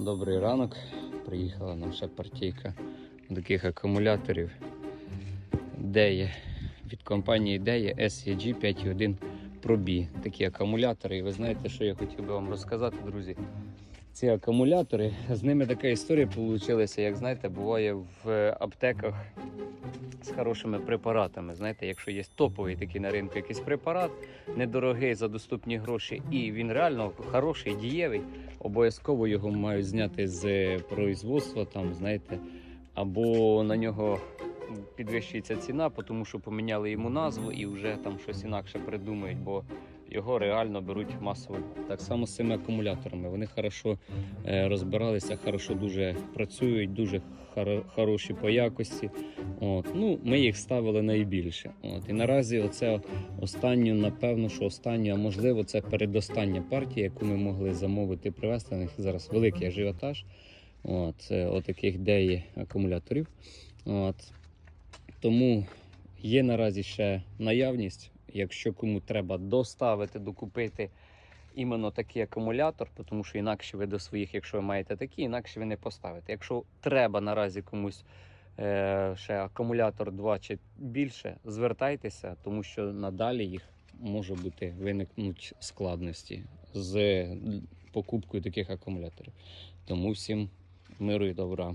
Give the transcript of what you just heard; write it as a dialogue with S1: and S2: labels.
S1: Добрий ранок. Приїхала наша партійка таких акумуляторів Дея від компанії Дея SEG 5.1 Pro. Такі акумулятори. І ви знаєте, що я хотів би вам розказати, друзі. Ці акумулятори, з ними така історія вийшла, як знаєте, буває в аптеках з хорошими препаратами. Знаєте, якщо є топовий такий на ринку якийсь препарат, недорогий за доступні гроші, і він реально хороший, дієвий, обов'язково його мають зняти з производства, там, знаєте, або на нього підвищується ціна, тому що поміняли йому назву і вже там щось інакше придумають, бо його реально беруть масово. Так само з цими акумуляторами. Вони хорошо е, розбиралися, хорошо дуже працюють, дуже хоро- хороші по якості. От. Ну, ми їх ставили найбільше. От. І наразі оце останню, напевно, що останню, а можливо, це передостання партія, яку ми могли замовити привезти. На них зараз великий ажіотаж. От, отаких деї акумуляторів. От. Тому є наразі ще наявність. Якщо кому треба доставити, докупити іменно такий акумулятор, тому що інакше ви до своїх, якщо ви маєте такі, інакше ви не поставите. Якщо треба наразі комусь е, ще акумулятор 2 чи більше, звертайтеся, тому що надалі їх може бути виникнуть складності з покупкою таких акумуляторів. Тому всім миру і добра.